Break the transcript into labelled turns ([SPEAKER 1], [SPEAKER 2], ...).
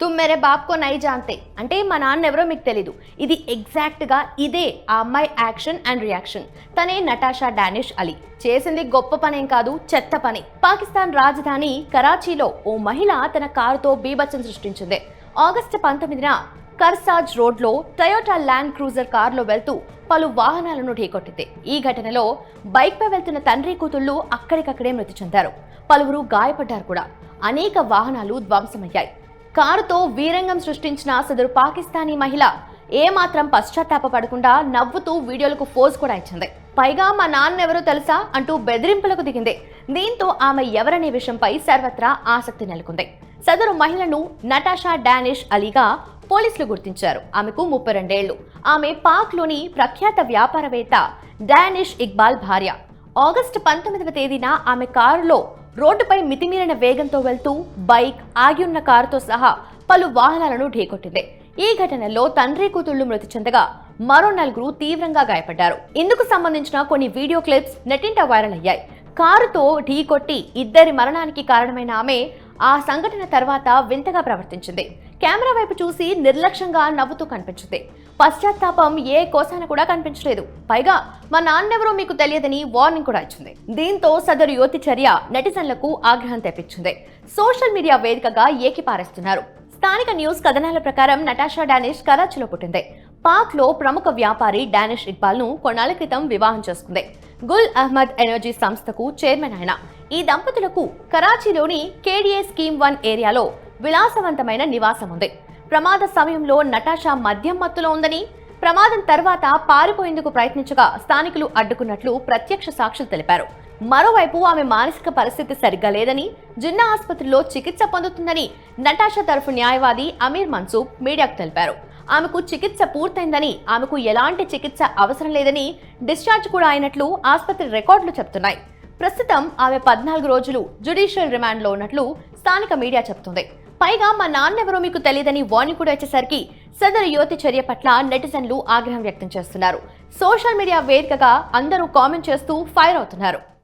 [SPEAKER 1] తుమ్ మేరే బాప్ కో నై జాంతే అంటే మా నాన్న ఎవరో మీకు తెలీదు. ఇది ఎగ్జాక్ట్గా ఇదే ఆ అమ్మాయి యాక్షన్ అండ్ రియాక్షన్ తనే నటాషా డానిష్ అలీ. చేసింది గొప్ప పనేం కాదు చెత్త పని. పాకిస్తాన్ రాజధాని కరాచీలో ఓ మహిళ తన కారుతో బీభత్సం సృష్టించింది. ఆగస్టు పంతొమ్మిదిన కర్సాజ్ రోడ్లో టయోటా ల్యాండ్ క్రూజర్ కారులో వెళ్తూ పలు వాహనాలను ఢీకొట్టింది. ఈ ఘటనలో బైక్పై వెళ్తున్న తండ్రి కూతుళ్ళు అక్కడికక్కడే మృతి చెందారు. పలువురు గాయపడ్డారు కూడా. అనేక వాహనాలు ధ్వంసమయ్యాయి. కారుతో వీరంగం సృష్టించిన సదరు పాకిస్తానీ మహిళ ఏమాత్రం పశ్చాత్తాపపడకుండా నవ్వుతూ వీడియోలకు ఫోజ్ కూడా ఇచ్చింది. పైగా మా నాన్న ఎవరో తెలుసా అంటూ బెదిరింపులకు దిగింది. దీంతో ఆమె ఎవరనే విషయంపై సర్వత్రా ఆసక్తి నెలకొంది. సదరు మహిళను నటాషా డానిష్ అలీగా పోలీసులు గుర్తించారు. ఆమెకు ముప్పై రెండేళ్ళు. ఆమె పాక్లోని ప్రఖ్యాత వ్యాపారవేత్త డానిష్ ఇక్బాల్ భార్య. ఆగస్టు పంతొమ్మిదవ తేదీన ఆమె కారులో రోడ్డుపై మితిమీరిన వేగంతో వెళ్తూ బైక్ ఆగి ఉన్న కారుతో సహా పలు వాహనాలను ఢీకొట్టింది. ఈ ఘటనలో తండ్రి కూతుళ్ళు మృతి చెందగా మరో నలుగురు తీవ్రంగా గాయపడ్డారు. ఇందుకు సంబంధించిన కొన్ని వీడియో క్లిప్స్ నెట్టింట వైరల్ అయ్యాయి. కారుతో ఢీకొట్టి ఇద్దరి మరణానికి కారణమైన ఆమె ఆ సంఘటన తర్వాత వింతగా ప్రవర్తించింది. కెమెరా వైపు చూసి నిర్లక్ష్యంగా నవ్వుతూ కనిపించింది. పశ్చాత్తాపం ఏ కోసాన కూడా కనిపించలేదు. పైగా మా నాన్నెవరో మీకు తెలియదని వార్నింగ్ కూడా ఇచ్చింది. దీంతో సదరు యువతి చర్య నెటిజన్లకు ఆగ్రహం తెప్పించింది. సోషల్ మీడియా వేదికగా ఏకిపారేస్తున్నారు. స్థానిక న్యూస్ కథనాల ప్రకారం నటాషా డానిష్ కరాచీలో పుట్టింది. పాక్లో ప్రముఖ వ్యాపారి డానిష్ ఇక్బాల్ను కొన్నాళ్ళ క్రితం వివాహం చేసుకుంది. గుల్ అహ్మద్ ఎనర్జీ సంస్థకు చైర్మన్ ఆయన. ఈ దంపతులకు కరాచీలోని కేడిఏ స్కీమ్ వన్ ఏరియాలో విలాసవంతమైన నివాసం ఉంది. ప్రమాద సమయంలో నటాషా మద్యం మత్తులో ఉందని ప్రమాదం తర్వాత పారిపోయేందుకు ప్రయత్నించగా స్థానికులు అడ్డుకున్నట్లు ప్రత్యక్ష సాక్షులు తెలిపారు. మరోవైపు ఆమె మానసిక పరిస్థితి సరిగ్గా లేదని జిన్నా ఆసుపత్రిలో చికిత్స పొందుతుందని నటాషా తరఫు న్యాయవాది అమీర్ మన్సూబ్ మీడియాకు తెలిపారు. ఆమెకు చికిత్స పూర్తయిందని ఆమెకు ఎలాంటి చికిత్స అవసరం లేదని డిశ్చార్జ్ కూడా అయినట్లు ఆసుపత్రి రికార్డులు చెప్తున్నాయి ప్రస్తుతం ఆమె పద్నాలుగు రోజులు జ్యుడిషియల్ రిమాండ్లో ఉన్నట్లు స్థానిక మీడియా చెబుతుంది. పైగా మా నాన్నెవరో మీకు తెలియదని వార్నింగ్ కూడా వచ్చేసరికి సదరు యువతి చర్య పట్ల నెటిజన్లు ఆగ్రహం వ్యక్తం చేస్తున్నారు. సోషల్ మీడియా వేదికగా అందరూ కామెంట్ చేస్తూ ఫైర్ అవుతున్నారు.